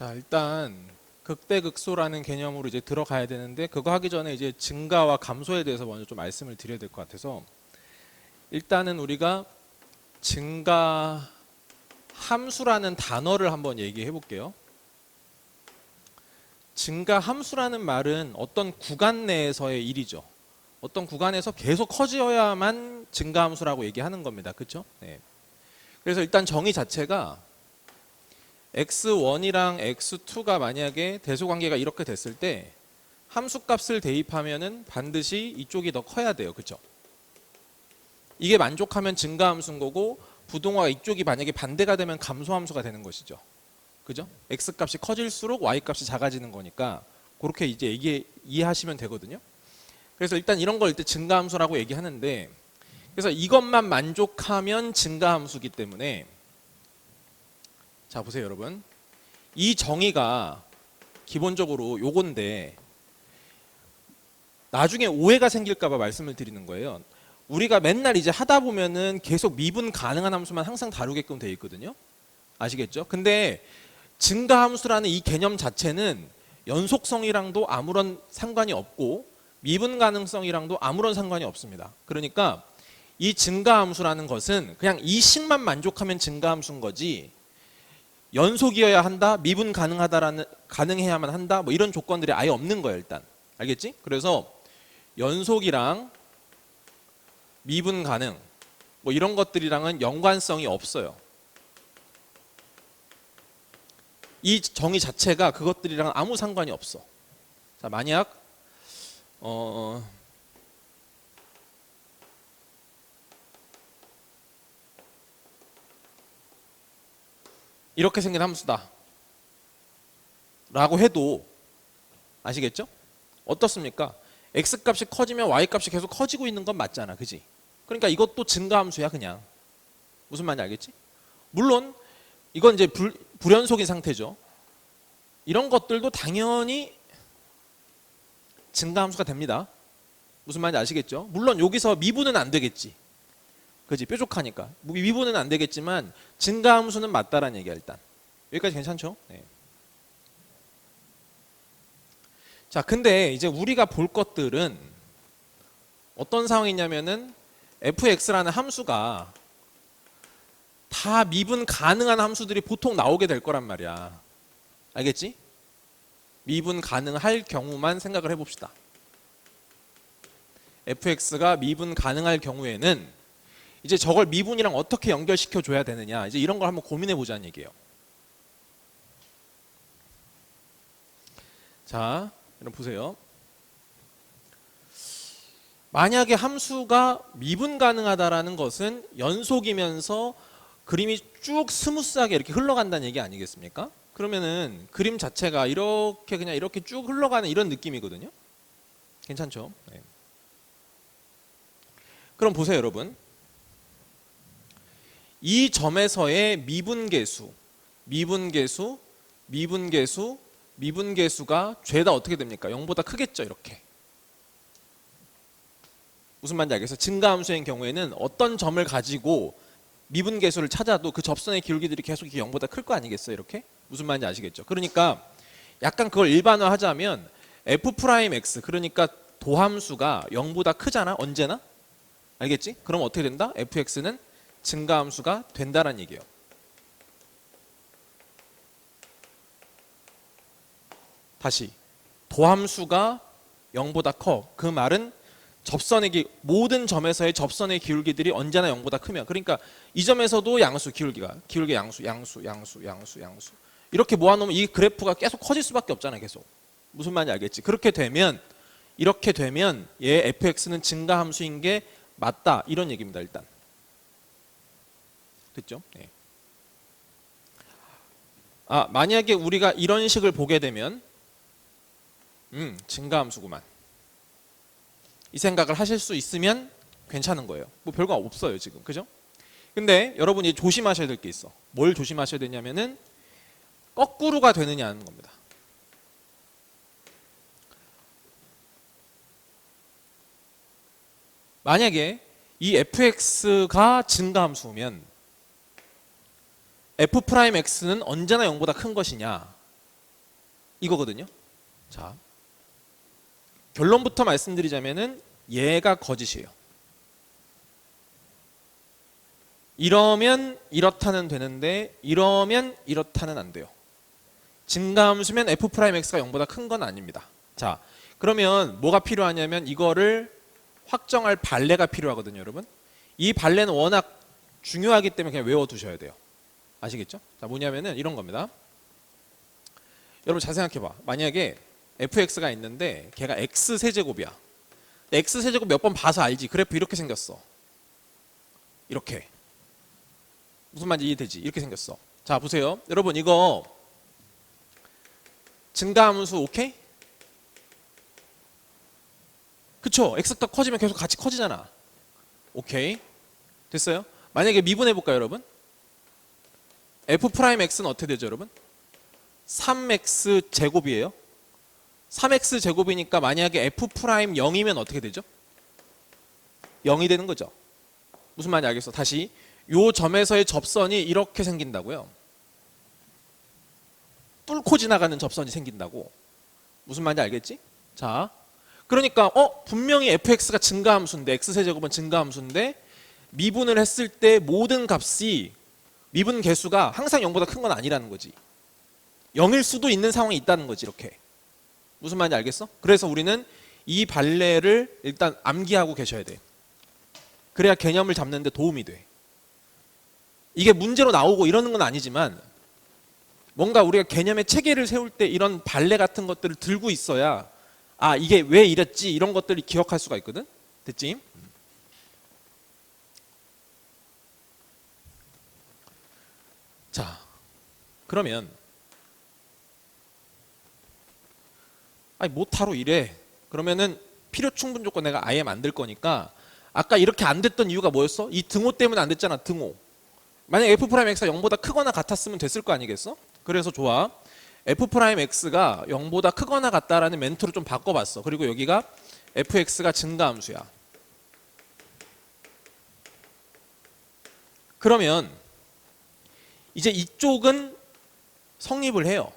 자, 일단 극대극소라는 개념으로 이제 들어가야 되는데 그거 하기 전에 이제 증가와 감소에 대해서 먼저 좀 말씀을 드려야 될 것 같아서 일단은 우리가 증가 함수라는 단어를 한번 얘기해 볼게요. 증가 함수라는 말은 어떤 구간 내에서의 일이죠. 어떤 구간에서 계속 커져야만 증가 함수라고 얘기하는 겁니다. 그렇죠? 네. 그래서 일단 정의 자체가 x1이랑 x2가 만약에 대소 관계가 이렇게 됐을 때 함수 값을 대입하면은 반드시 이쪽이 더 커야 돼요. 그렇죠? 이게 만족하면 증가 함수인 거고 부동화가 이쪽이 만약에 반대가 되면 감소 함수가 되는 것이죠. 그죠? x 값이 커질수록 y 값이 작아지는 거니까 그렇게 이제 얘기 이해하시면 되거든요. 그래서 일단 이런 걸 일단 증가 함수라고 얘기하는데 그래서 이것만 만족하면 증가 함수기 때문에 자 보세요 여러분 이 정의가 기본적으로 요건데 나중에 오해가 생길까봐 말씀을 드리는 거예요. 우리가 맨날 이제 하다 보면은 계속 미분 가능한 함수만 항상 다루게끔 돼 있거든요. 아시겠죠? 근데 증가 함수라는 이 개념 자체는 연속성이랑도 아무런 상관이 없고 미분 가능성이랑도 아무런 상관이 없습니다. 그러니까 이 증가 함수라는 것은 그냥 이 식만 만족하면 증가 함수인 거지 연속이어야 한다, 미분 가능하다라는 가능해야만 한다, 뭐 이런 조건들이 아예 없는 거예요, 일단. 알겠지? 그래서 연속이랑 미분 가능 뭐 이런 것들이랑은 연관성이 없어요. 이 정의 자체가 그것들이랑 아무 상관이 없어. 자, 만약 어 이렇게 생긴 함수다. 라고 해도 아시겠죠? 어떻습니까? x 값이 커지면 y 값이 계속 커지고 있는 건 맞잖아. 그지? 그러니까 이것도 증가 함수야, 그냥. 무슨 말인지 알겠지? 물론 이건 이제 불, 불연속인 상태죠. 이런 것들도 당연히 증가 함수가 됩니다. 무슨 말인지 아시겠죠? 물론 여기서 미분은 안 되겠지. 그지? 뾰족하니까. 미분은 안 되겠지만 증가 함수는 맞다라는 얘기야, 일단. 여기까지 괜찮죠? 네. 자, 근데 이제 우리가 볼 것들은 어떤 상황이냐면은 fx라는 함수가 다 미분 가능한 함수들이 보통 나오게 될 거란 말이야. 알겠지? 미분 가능할 경우만 생각을 해봅시다. fx가 미분 가능할 경우에는 이제 저걸 미분이랑 어떻게 연결시켜 줘야 되느냐 이제 이런 걸 한번 고민해 보자는 얘기예요. 자, 여러분 보세요. 만약에 함수가 미분 가능하다라는 것은 연속이면서 그림이 쭉 스무스하게 이렇게 흘러간다는 얘기 아니겠습니까? 그러면은 그림 자체가 이렇게 그냥 이렇게 쭉 흘러가는 이런 느낌이거든요. 괜찮죠? 네. 그럼 보세요, 여러분. 이 점에서의 미분계수, 미분계수, 미분계수, 미분계수가 죄다 어떻게 됩니까? 0보다 크겠죠, 이렇게. 무슨 말인지 알겠어요? 증가함수인 경우에는 어떤 점을 가지고 미분계수를 찾아도 그 접선의 기울기들이 계속 0보다 클 거 아니겠어요, 이렇게? 무슨 말인지 아시겠죠? 그러니까 약간 그걸 일반화하자면 f 프라임 x 그러니까 도함수가 0보다 크잖아, 언제나? 알겠지? 그럼 어떻게 된다? fx는 증가함수가 된다는 얘기예요. 다시 도함수가 0보다 커. 그 말은 접선의 기 모든 점에서의 접선의 기울기들이 언제나 0보다 크면 그러니까 이 점에서도 양수 기울기가 기울기 양수 양수 양수 양수 양수. 이렇게 모아놓으면 이 그래프가 계속 커질 수밖에 없잖아요 계속. 무슨 말인지 알겠지? 그렇게 되면 이렇게 되면 얘 fx는 증가함수인 게 맞다. 이런 얘기입니다 일단 됐죠? 네. 아 만약에 우리가 이런 식을 보게 되면 음 증가함수구만 이 생각을 하실 수 있으면 괜찮은 거예요. 뭐 별거 없어요 지금, 그죠? 근데 여러분이 조심하셔야 될 게 있어. 뭘 조심하셔야 되냐면은 거꾸로가 되느냐는 겁니다. 만약에 이 fx가 증가함수면 f 프라임 x는 언제나 0보다 큰 것이냐? 이거거든요. 자, 결론부터 말씀드리자면은 얘가 거짓이에요. 이러면 이렇다는 되는데 이러면 이렇다는 안 돼요. 증가함수면 f 프라임 x가 0보다 큰 건 아닙니다. 자, 그러면 뭐가 필요하냐면 이거를 확정할 발레가 필요하거든요, 여러분. 이 발레는 워낙 중요하기 때문에 그냥 외워 두셔야 돼요. 아시겠죠? 자, 뭐냐면은 이런 겁니다. 여러분 잘 생각해 봐. 만약에 fx가 있는데 걔가 x 세제곱이야. x 세제곱 몇 번 봐서 알지. 그래프 이렇게 생겼어. 이렇게. 무슨 말인지 이해되지? 이렇게 생겼어. 자, 보세요. 여러분 이거 증가함수 오케이? 그쵸? x가 커지면 계속 같이 커지잖아. 오케이. 됐어요? 만약에 미분해 볼까요, 여러분? F 프라임 x는 어떻게 되죠, 여러분? 3x 제곱이에요. 3x 제곱이니까 만약에 f 프라임 0이면 어떻게 되죠? 0이 되는 거죠. 무슨 말인지 알겠어? 다시 요 점에서의 접선이 이렇게 생긴다고요. 뚫고 지나가는 접선이 생긴다고. 무슨 말인지 알겠지? 자, 그러니까 어 분명히 fx가 증가함수인데 x 세제곱은 증가함수인데 미분을 했을 때 모든 값이 미분 개수가 항상 0보다 큰 건 아니라는 거지. 0일 수도 있는 상황이 있다는 거지 이렇게. 무슨 말인지 알겠어? 그래서 우리는 이 발레를 일단 암기하고 계셔야 돼. 그래야 개념을 잡는 데 도움이 돼. 이게 문제로 나오고 이러는 건 아니지만 뭔가 우리가 개념의 체계를 세울 때 이런 발레 같은 것들을 들고 있어야 아 이게 왜 이랬지 이런 것들을 기억할 수가 있거든. 됐지? 자, 그러면 아니 못하러 이래. 그러면은 필요 충분 조건 내가 아예 만들 거니까 아까 이렇게 안 됐던 이유가 뭐였어? 이 등호 때문에 안 됐잖아. 등호. 만약 f 프라임 x가 0보다 크거나 같았으면 됐을 거 아니겠어? 그래서 좋아. f 프라임 x가 0보다 크거나 같다라는 멘트로 좀 바꿔봤어. 그리고 여기가 fx가 증가함수야. 그러면 이제 이쪽은 성립을 해요.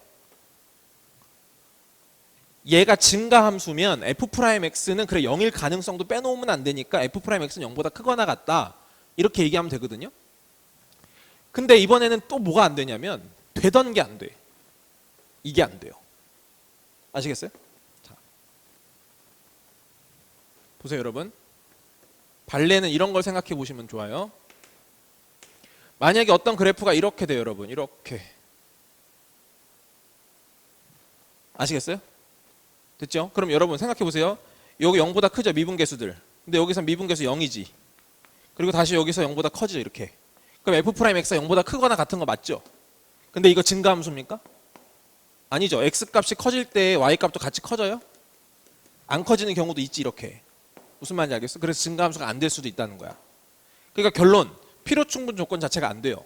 얘가 증가 함수면 f 프라임 x는 그래 0일 가능성도 빼놓으면 안 되니까 f 프라임 x는 0보다 크거나 같다. 이렇게 얘기하면 되거든요. 근데 이번에는 또 뭐가 안 되냐면 되던 게 안 돼. 이게 안 돼요. 아시겠어요? 자. 보세요, 여러분. 발레는 이런 걸 생각해 보시면 좋아요. 만약에 어떤 그래프가 이렇게 돼요, 여러분. 이렇게. 아시겠어요? 됐죠? 그럼 여러분 생각해 보세요. 여기 0보다 크죠, 미분계수들. 근데 여기서 미분계수 0이지. 그리고 다시 여기서 0보다 커지죠, 이렇게. 그럼 f 프라임 x가 0보다 크거나 같은 거 맞죠? 근데 이거 증가함수입니까? 아니죠. x 값이 커질 때 y 값도 같이 커져요? 안 커지는 경우도 있지 이렇게. 무슨 말인지 알겠어? 그래서 증가함수가 안 될 수도 있다는 거야. 그러니까 결론 필요 충분 조건 자체가 안 돼요.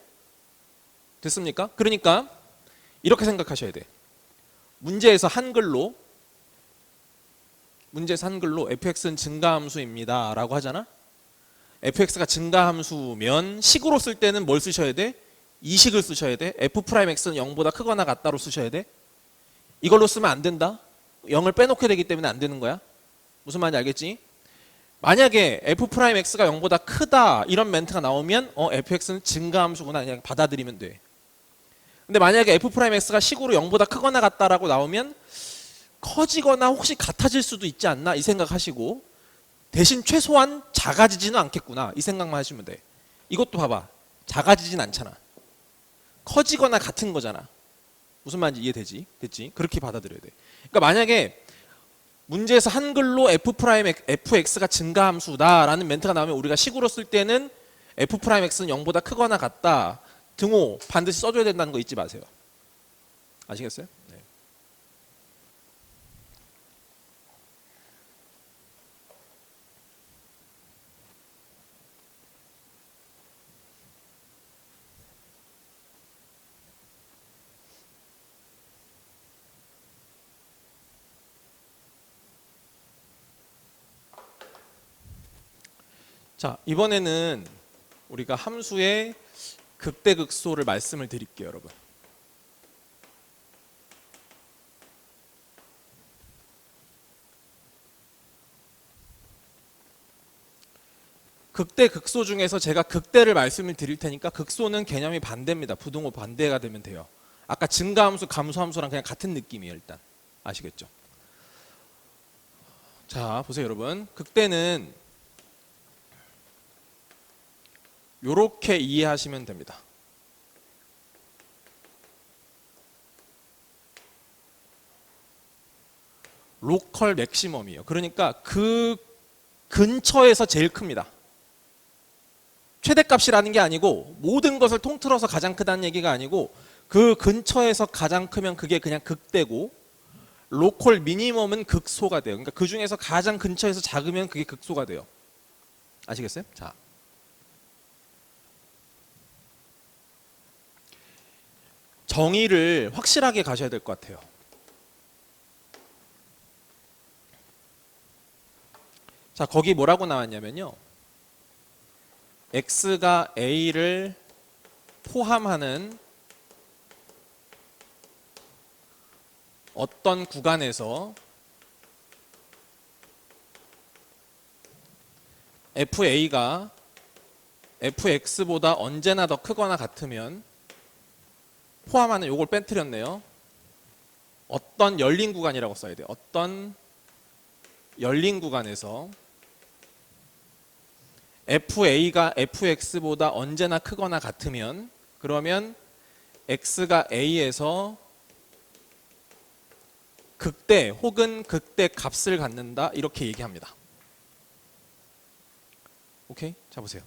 됐습니까? 그러니까 이렇게 생각하셔야 돼. 문제에서 한글로 문제에서 한글로 fx는 증가함수입니다 라고 하잖아. fx가 증가함수면 식으로 쓸 때는 뭘 쓰셔야 돼? 이식을 쓰셔야 돼. f 프라임 x는 0보다 크거나 같다로 쓰셔야 돼. 이걸로 쓰면 안 된다. 0을 빼놓게 되기 때문에 안 되는 거야. 무슨 말인지 알겠지? 만약에 f 프라임 x가 0보다 크다 이런 멘트가 나오면 어 fx는 증가함수구나 그냥 받아들이면 돼. 근데 만약에 f 프라임 x가 식으로 0보다 크거나 같다라고 나오면 커지거나 혹시 같아질 수도 있지 않나 이 생각하시고 대신 최소한 작아지지는 않겠구나 이 생각만 하시면 돼. 이것도 봐봐 작아지진 않잖아. 커지거나 같은 거잖아. 무슨 말인지 이해되지? 됐지? 그렇게 받아들여야 돼. 그러니까 만약에 문제에서 한글로 f 프라임 fx가 증가함수다라는 멘트가 나오면 우리가 식으로 쓸 때는 f 프라임 x는 0보다 크거나 같다. 등호 반드시 써줘야 된다는 거 잊지 마세요. 아시겠어요? 자, 이번에는 우리가 함수의 극대극소를 말씀을 드릴게요, 여러분. 극대 극소 중에서 제가 극대를 말씀을 드릴 테니까 극소는 개념이 반대입니다. 부등호 반대가 되면 돼요. 아까 증가함수, 감소함수랑 그냥 같은 느낌이에요. 일단 아시겠죠? 자 보세요 여러분. 극대는 요렇게 이해하시면 됩니다. 로컬 맥시멈이에요. 그러니까 그 근처에서 제일 큽니다. 최대값이라는 게 아니고 모든 것을 통틀어서 가장 크다는 얘기가 아니고 그 근처에서 가장 크면 그게 그냥 극대고 로컬 미니멈은 극소가 돼요. 그러니까 그 중에서 가장 근처에서 작으면 그게 극소가 돼요. 아시겠어요? 자. 정의를 확실하게 가셔야 될 것 같아요. 자, 거기 뭐라고 나왔냐면요. x가 a를 포함하는 어떤 구간에서 fa가 fx보다 언제나 더 크거나 같으면 포함하는 요걸 빼뜨렸네요. 어떤 열린 구간이라고 써야 돼요. 어떤 열린 구간에서 FA가 FX보다 언제나 크거나 같으면 그러면 X가 A에서 극대 혹은 극대 값을 갖는다 이렇게 얘기합니다. 오케이? 자 보세요.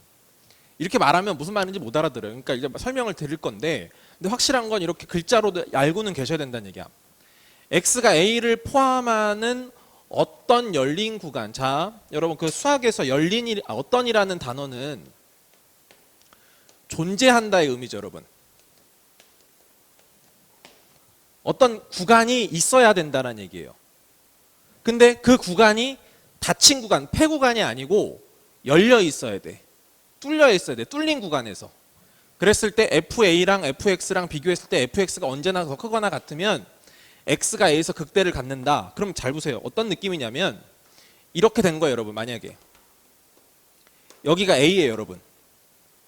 이렇게 말하면 무슨 말인지 못 알아들어요. 그러니까 이제 설명을 드릴 건데 근데 확실한 건 이렇게 글자로 알고는 계셔야 된다는 얘기야. X가 A를 포함하는 어떤 열린 구간. 자, 여러분 그 수학에서 열린이 아, 어떤이라는 단어는 존재한다의 의미죠, 여러분. 어떤 구간이 있어야 된다는 얘기예요. 근데 그 구간이 닫힌 구간, 폐 구간이 아니고 열려 있어야 돼. 뚫려 있어야 돼. 뚫린 구간에서. 그랬을 때 FA랑 FX랑 비교했을 때 FX가 언제나 더 크거나 같으면 x가 a에서 극대를 갖는다. 그럼 잘 보세요. 어떤 느낌이냐면 이렇게 된 거예요, 여러분. 만약에 여기가 a예요, 여러분.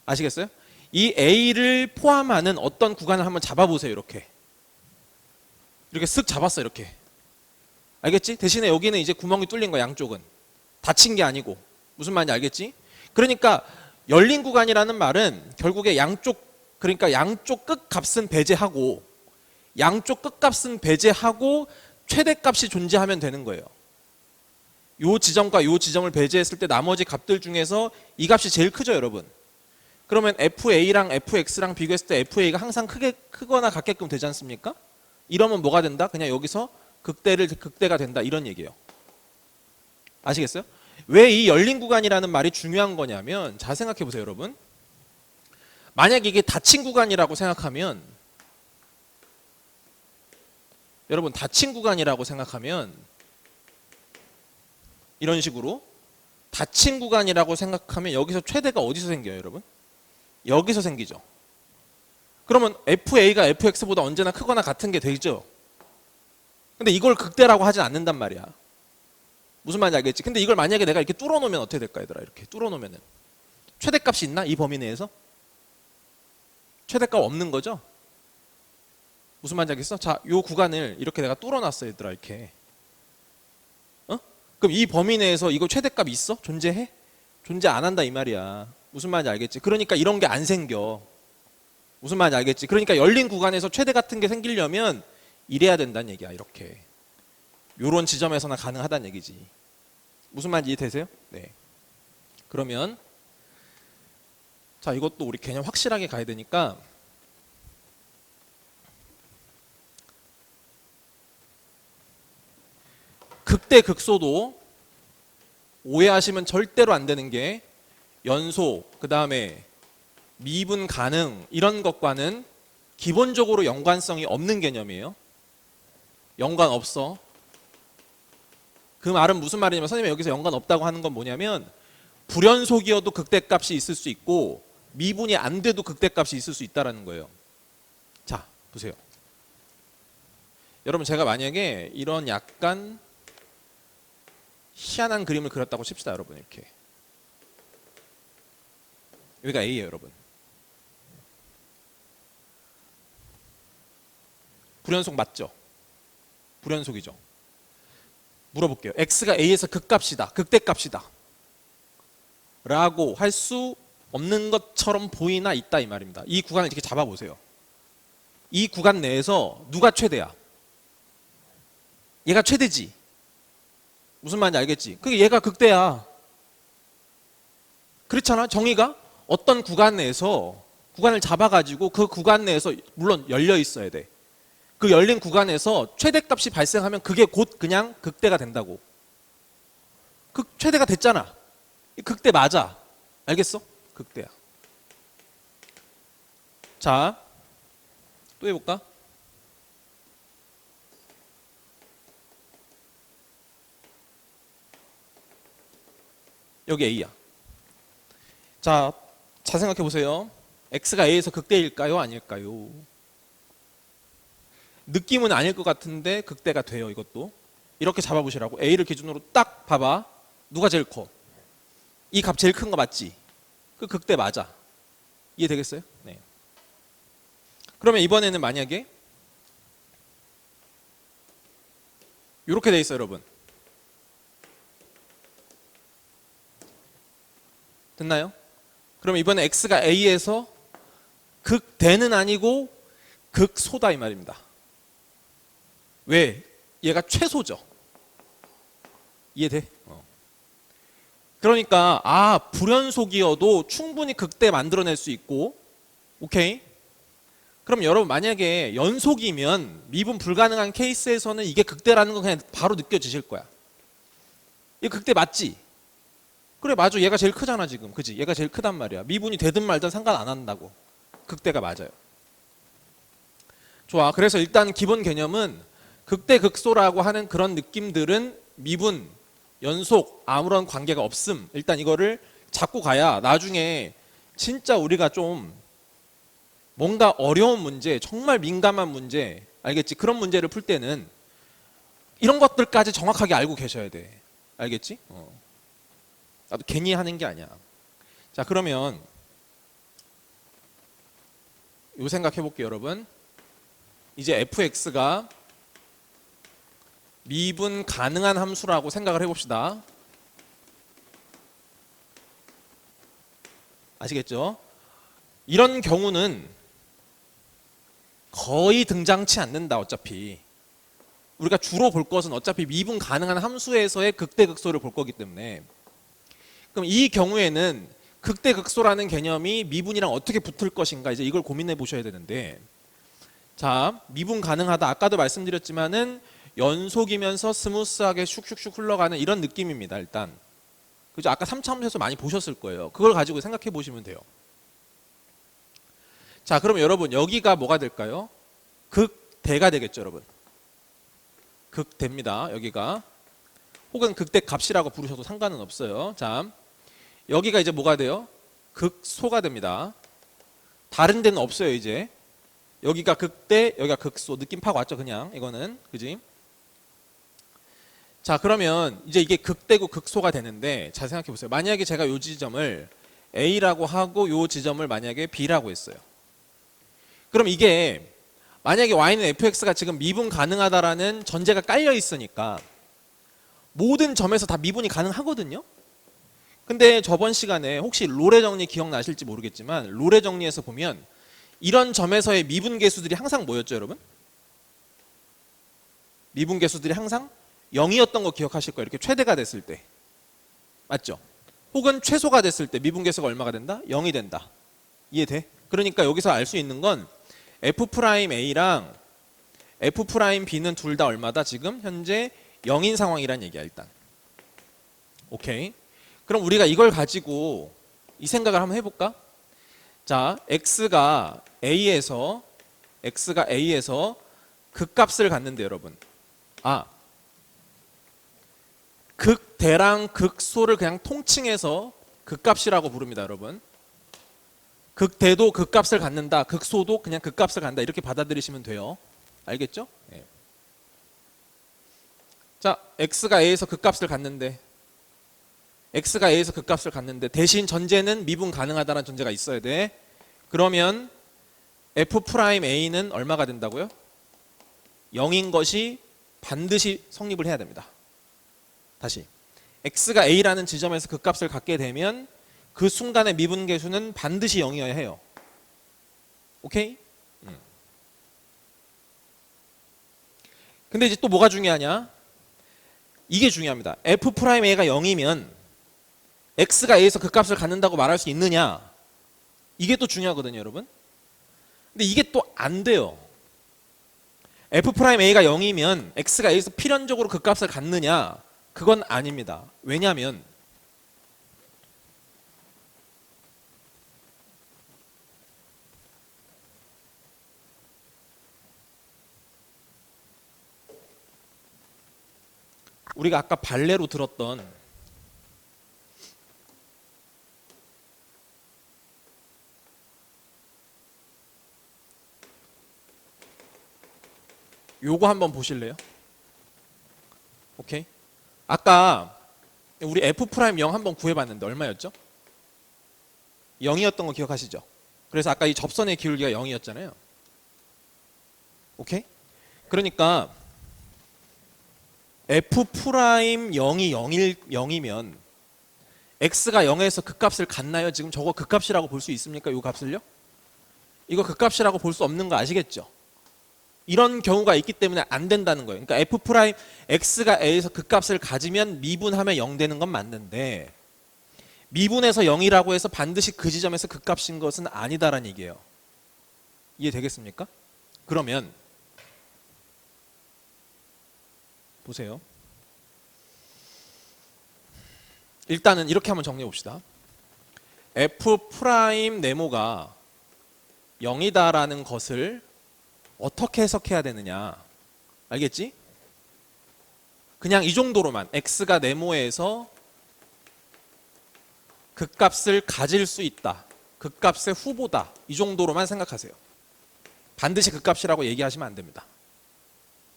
아시겠어요? 이 a를 포함하는 어떤 구간을 한번 잡아보세요, 이렇게. 이렇게 쓱 잡았어, 이렇게. 알겠지? 대신에 여기는 이제 구멍이 뚫린 거 양쪽은 닫힌 게 아니고 무슨 말인지 알겠지? 그러니까 열린 구간이라는 말은 결국에 양쪽 그러니까 양쪽 끝 값은 배제하고 양쪽 끝값은 배제하고 최대값이 존재하면 되는 거예요. 요 지점과 요 지점을 배제했을 때 나머지 값들 중에서 이 값이 제일 크죠, 여러분. 그러면 FA랑 FX랑 비교했을 때 FA가 항상 크게 크거나 같게끔 되지 않습니까? 이러면 뭐가 된다? 그냥 여기서 극대를 극대가 된다 이런 얘기예요. 아시겠어요? 왜 이 열린 구간이라는 말이 중요한 거냐면 잘 생각해 보세요, 여러분. 만약 이게 닫힌 구간이라고 생각하면 여러분 닫힌 구간이라고 생각하면 이런 식으로 닫힌 구간이라고 생각하면 여기서 최대가 어디서 생겨요, 여러분? 여기서 생기죠. 그러면 FA가 FX보다 언제나 크거나 같은 게 되죠. 근데 이걸 극대라고 하진 않는단 말이야. 무슨 말인지 알겠지? 근데 이걸 만약에 내가 이렇게 뚫어 놓으면 어떻게 될까, 얘들아? 이렇게 뚫어 놓으면은 최대값이 있나? 이 범위 내에서? 최대값 없는 거죠? 무슨 말인지 알겠어? 자, 요 구간을 이렇게 내가 뚫어놨어, 얘들아, 이렇게. 어? 그럼 이 범위 내에서 이거 최대값 있어? 존재해? 존재 안 한다 이 말이야. 무슨 말인지 알겠지? 그러니까 이런 게 안 생겨. 무슨 말인지 알겠지? 그러니까 열린 구간에서 최대 같은 게 생기려면 이래야 된다는 얘기야, 이렇게. 요런 지점에서나 가능하다는 얘기지. 무슨 말인지 이해되세요? 네. 그러면 자, 이것도 우리 개념 확실하게 가야 되니까 극대 극소도 오해하시면 절대로 안 되는 게 연소, 그 다음에 미분 가능 이런 것과는 기본적으로 연관성이 없는 개념이에요. 연관 없어. 그 말은 무슨 말이냐면 선생님이 여기서 연관 없다고 하는 건 뭐냐면 불연속이어도 극대값이 있을 수 있고 미분이 안 돼도 극대값이 있을 수 있다라는 거예요. 자, 보세요. 여러분 제가 만약에 이런 약간 희한한 그림을 그렸다고 칩시다, 여러분 이렇게. 여기가 A예요, 여러분. 불연속 맞죠? 불연속이죠. 물어볼게요. x가 a에서 극값이다. 극대값이다. 라고 할 수 없는 것처럼 보이나 있다 이 말입니다. 이 구간을 이렇게 잡아 보세요. 이 구간 내에서 누가 최대야? 얘가 최대지. 무슨 말인지 알겠지? 그게 얘가 극대야. 그렇잖아. 정의가 어떤 구간 내에서 구간을 잡아 가지고 그 구간 내에서 물론 열려 있어야 돼. 그 열린 구간에서 최대값이 발생하면 그게 곧 그냥 극대가 된다고. 극 최대가 됐잖아. 이 극대 맞아. 알겠어? 극대야. 자, 또 해볼까? 여기 A야. 자, 잘 생각해 보세요. X가 A에서 극대일까요? 아닐까요? 느낌은 아닐 것 같은데 극대가 돼요, 이것도. 이렇게 잡아보시라고. A를 기준으로 딱 봐봐. 누가 제일 커? 이 값 제일 큰 거 맞지? 그 극대 맞아. 이해되겠어요? 네. 그러면 이번에는 만약에 이렇게 돼 있어요, 여러분. 됐나요? 그럼 이번에 x가 a에서 극대는 아니고 극소다 이 말입니다. 왜? 얘가 최소죠. 이해돼? 어. 그러니까 아 불연속이어도 충분히 극대 만들어낼 수 있고 오케이? 그럼 여러분 만약에 연속이면 미분 불가능한 케이스에서는 이게 극대라는 거 그냥 바로 느껴지실 거야. 이 극대 맞지? 그래 맞아 얘가 제일 크잖아 지금 그지? 얘가 제일 크단 말이야. 미분이 되든 말든 상관 안 한다고. 극대가 맞아요. 좋아. 그래서 일단 기본 개념은 극대 극소라고 하는 그런 느낌들은 미분, 연속 아무런 관계가 없음. 일단 이거를 잡고 가야 나중에 진짜 우리가 좀 뭔가 어려운 문제, 정말 민감한 문제, 알겠지? 그런 문제를 풀 때는 이런 것들까지 정확하게 알고 계셔야 돼. 알겠지? 어. 나도 괜히 하는 게 아니야. 자, 그러면 요 생각해 볼게요, 여러분. 이제 fx가 미분 가능한 함수라고 생각을 해 봅시다. 아시겠죠? 이런 경우는 거의 등장치 않는다, 어차피. 우리가 주로 볼 것은 어차피 미분 가능한 함수에서의 극대극소를 볼 거기 때문에 그럼 이 경우에는 극대극소라는 개념이 미분이랑 어떻게 붙을 것인가 이제 이걸 고민해 보셔야 되는데 자 미분 가능하다 아까도 말씀드렸지만은 연속이면서 스무스하게 슉슉슉 흘러가는 이런 느낌입니다 일단 그죠 아까 3차함수에서 많이 보셨을 거예요 그걸 가지고 생각해 보시면 돼요 자 그럼 여러분 여기가 뭐가 될까요 극대가 되겠죠 여러분 극대입니다 여기가 혹은 극대 값이라고 부르셔도 상관은 없어요 자 여기가 이제 뭐가 돼요? 극소가 됩니다. 다른 데는 없어요, 이제. 여기가 극대, 여기가 극소. 느낌 파고 왔죠, 그냥. 이거는. 그지? 자, 그러면 이제 이게 극대고 극소가 되는데 잘 생각해 보세요. 만약에 제가 요 지점을 A라고 하고 요 지점을 만약에 B라고 했어요. 그럼 이게 만약에 Y는 fx가 지금 미분 가능하다라는 전제가 깔려 있으니까 모든 점에서 다 미분이 가능하거든요. 근데 저번 시간에 혹시 롤의 정리 기억나실지 모르겠지만 롤의 정리에서 보면 이런 점에서의 미분 계수들이 항상 뭐였죠, 여러분? 미분 계수들이 항상 0이었던 거 기억하실 거예요. 이렇게 최대가 됐을 때. 맞죠? 혹은 최소가 됐을 때 미분 계수가 얼마가 된다? 0이 된다. 이해돼? 그러니까 여기서 알 수 있는 건 F'A랑 F'B는 둘 다 얼마다? 지금 현재 0인 상황이란 얘기야, 일단. 오케이. 그럼 우리가 이걸 가지고 이 생각을 한번 해볼까? 자, x가 a에서 x가 a에서 극값을 갖는데 여러분, 아 극대랑 극소를 그냥 통칭해서 극값이라고 부릅니다, 여러분. 극대도 극값을 갖는다, 극소도 그냥 극값을 갖는다 이렇게 받아들이시면 돼요. 알겠죠? 네. 자, x가 a에서 극값을 갖는데 x가 a에서 그 값을 갖는데 대신 전제는 미분 가능하다는 전제가 있어야 돼. 그러면 f 프라임 a는 얼마가 된다고요? 0인 것이 반드시 성립을 해야 됩니다. 다시 x가 a라는 지점에서 그 값을 갖게 되면 그 순간의 미분 계수는 반드시 0이어야 해요. 오케이? 음. 근데 이제 또 뭐가 중요하냐? 이게 중요합니다. f 프라임 a가 0이면 x가 a에서 그 값을 갖는다고 말할 수 있느냐? 이게 또 중요하거든요, 여러분. 근데 이게 또 안 돼요. f 프라임 a가 0이면 x가 a에서 필연적으로 그 값을 갖느냐? 그건 아닙니다. 왜냐하면 우리가 아까 발레로 들었던 요거 한번 보실래요? 오케이. 아까 우리 f 프라임 0 한번 구해봤는데 얼마였죠? 0이었던 거 기억하시죠? 그래서 아까 이 접선의 기울기가 0이었잖아요. 오케이? 그러니까 f 프라임 0이 0일 0이면 x가 0에서 그 값을 갖나요? 지금 저거 그 값이라고 볼 수 있습니까? 이 값을요? 이거 그 값이라고 볼 수 없는 거 아시겠죠? 이런 경우가 있기 때문에 안 된다는 거예요. 그러니까 f 프라임 x가 a에서 그 값을 가지면 미분하면 0 되는 건 맞는데 미분해서 0이라고 해서 반드시 그 지점에서 그 값인 것은 아니다라는 얘기예요. 이해되겠습니까? 그러면 보세요. 일단은 이렇게 한번 정리해 봅시다. f 프라임 네모가 0이다라는 것을 어떻게 해석해야 되느냐? 알겠지? 그냥 이 정도로만 x가 네모에서 그 값을 가질 수 있다. 그 값의 후보다. 이 정도로만 생각하세요. 반드시 그 값이라고 얘기하시면 안 됩니다.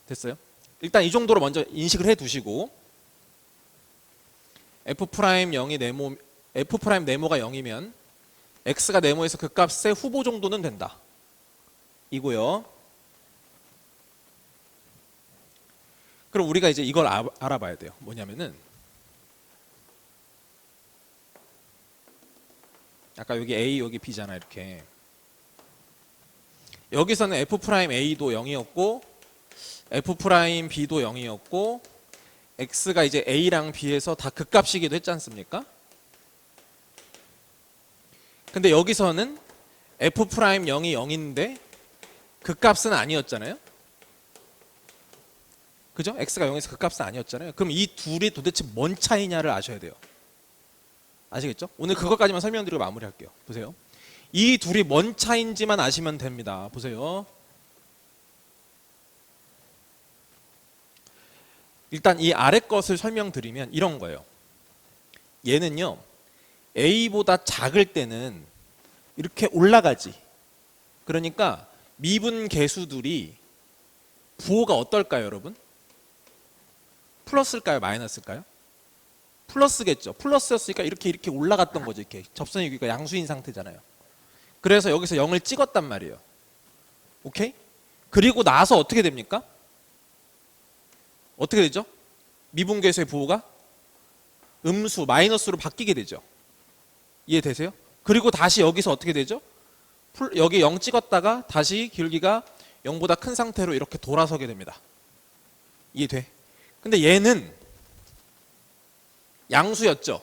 됐어요? 일단 이 정도로 먼저 인식을 해 두시고 f 프라임 0이 네모 f 프라임 네모가 0이면 x가 네모에서 그 값의 후보 정도는 된다. 이고요. 그럼 우리가 이제 이걸 아- 알아봐야 돼요. 뭐냐면은 아까 여기 A 여기 B잖아 이렇게 여기서는 f 프라임 A도 0이었고 f 프라임 B도 0이었고 x가 이제 A랑 B에서 다 극값이기도 했지 않습니까? 근데 여기서는 f 프라임 0이 0인데 극값은 아니었잖아요. 그죠? x가 0에서 극값은 아니었잖아요. 그럼 이 둘이 도대체 뭔 차이냐를 아셔야 돼요. 아시겠죠? 오늘 그것까지만 설명드리고 마무리할게요. 보세요. 이 둘이 뭔 차인지만 아시면 됩니다. 보세요. 일단 이 아래 것을 설명드리면 이런 거예요. 얘는요. A보다 작을 때는 이렇게 올라가지. 그러니까 미분 계수들이 부호가 어떨까요, 여러분? 플러스일까요, 마이너스일까요? 플러스겠죠. 플러스였으니까 이렇게 이렇게 올라갔던 거죠. 이렇게 접선의 유기가 양수인 상태잖아요. 그래서 여기서 0을 찍었단 말이에요. 오케이? 그리고 나서 어떻게 됩니까? 어떻게 되죠? 미분계수의 부호가 음수 마이너스로 바뀌게 되죠. 이해되세요? 그리고 다시 여기서 어떻게 되죠? 풀- 여기 0 찍었다가 다시 기울기가 0보다 큰 상태로 이렇게 돌아서게 됩니다. 이해돼? 근데 얘는 양수였죠.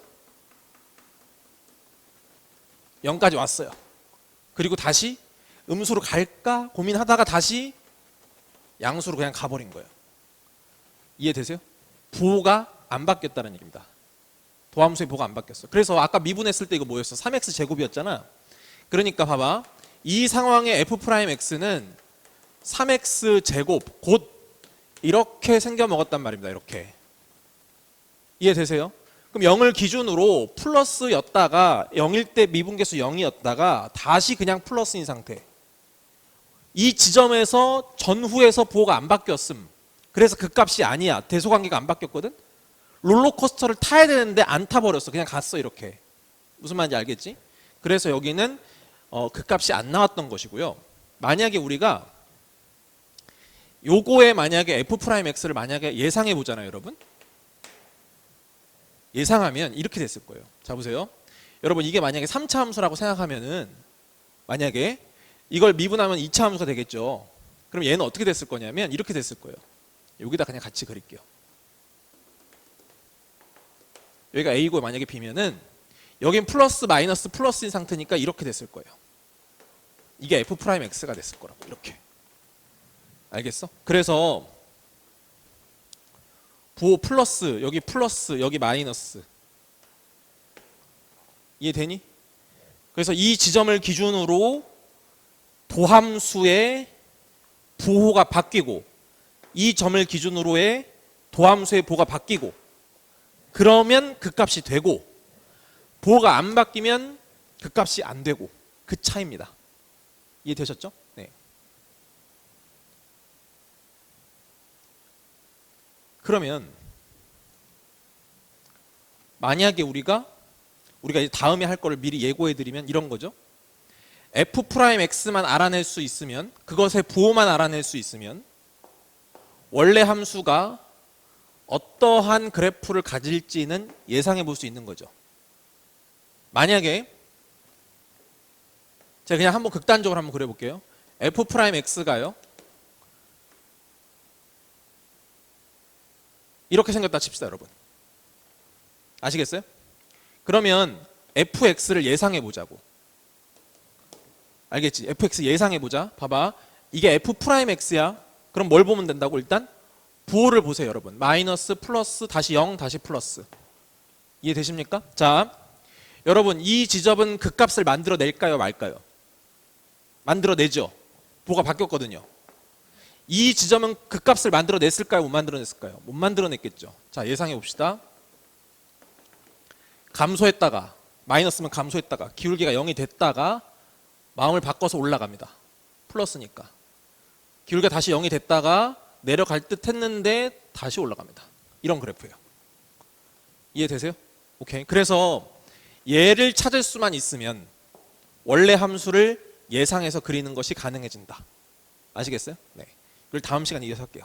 0까지 왔어요. 그리고 다시 음수로 갈까 고민하다가 다시 양수로 그냥 가버린 거예요. 이해되세요? 부호가 안 바뀌었다는 얘기입니다. 도함수의 부호가 안 바뀌었어. 그래서 아까 미분했을 때 이거 뭐였어? 3x 제곱이었잖아. 그러니까 봐봐. 이 상황의 f 프라임 x는 3x 제곱 곧 이렇게 생겨 먹었단 말입니다. 이렇게. 이해되세요? 그럼 0을 기준으로 플러스였다가 0일 때 미분계수 0이었다가 다시 그냥 플러스인 상태. 이 지점에서 전후에서 부호가 안 바뀌었음. 그래서 그 값이 아니야. 대소관계가 안 바뀌었거든. 롤러코스터를 타야 되는데 안 타버렸어. 그냥 갔어 이렇게. 무슨 말인지 알겠지? 그래서 여기는 어, 그 값이 안 나왔던 것이고요. 만약에 우리가 요거에 만약에 f 프라임 x를 만약에 예상해 보잖아요, 여러분. 예상하면 이렇게 됐을 거예요. 자 보세요. 여러분 이게 만약에 3차 함수라고 생각하면은 만약에 이걸 미분하면 2차 함수가 되겠죠. 그럼 얘는 어떻게 됐을 거냐면 이렇게 됐을 거예요. 여기다 그냥 같이 그릴게요. 여기가 a고 만약에 b면은 여긴 플러스 마이너스 플러스인 상태니까 이렇게 됐을 거예요. 이게 f 프라임 x가 됐을 거라고 이렇게. 알겠어? 그래서 부호 플러스 여기 플러스 여기 마이너스 이해되니? 그래서 이 지점을 기준으로 도함수의 부호가 바뀌고 이 점을 기준으로의 도함수의 부호가 바뀌고 그러면 그 값이 되고 부호가 안 바뀌면 그 값이 안 되고 그 차이입니다. 이해되셨죠? 네. 그러면 만약에 우리가 우리가 이제 다음에 할 거를 미리 예고해 드리면 이런 거죠. f 프라임 x만 알아낼 수 있으면 그것의 부호만 알아낼 수 있으면 원래 함수가 어떠한 그래프를 가질지는 예상해 볼 수 있는 거죠. 만약에 제가 그냥 한번 극단적으로 한번 그려 볼게요. f 프라임 x가요. 이렇게 생겼다 칩시다, 여러분. 아시겠어요? 그러면 fx를 예상해 보자고. 알겠지? fx 예상해 보자. 봐봐. 이게 f 프라임 x야. 그럼 뭘 보면 된다고? 일단 부호를 보세요, 여러분. 마이너스 플러스 다시 0 다시 플러스. 이해되십니까? 자, 여러분 이 지점은 그 값을 만들어 낼까요, 말까요? 만들어 내죠. 부호가 바뀌었거든요. 이 지점은 그 값을 만들어 냈을까요? 못 만들어 냈을까요? 못 만들어 냈겠죠. 자, 예상해 봅시다. 감소했다가 마이너스면 감소했다가 기울기가 0이 됐다가 마음을 바꿔서 올라갑니다. 플러스니까. 기울기가 다시 0이 됐다가 내려갈 듯 했는데 다시 올라갑니다. 이런 그래프예요. 이해되세요? 오케이. 그래서 얘를 찾을 수만 있으면 원래 함수를 예상해서 그리는 것이 가능해진다. 아시겠어요? 네. 다음 시간에 이어서 할게요.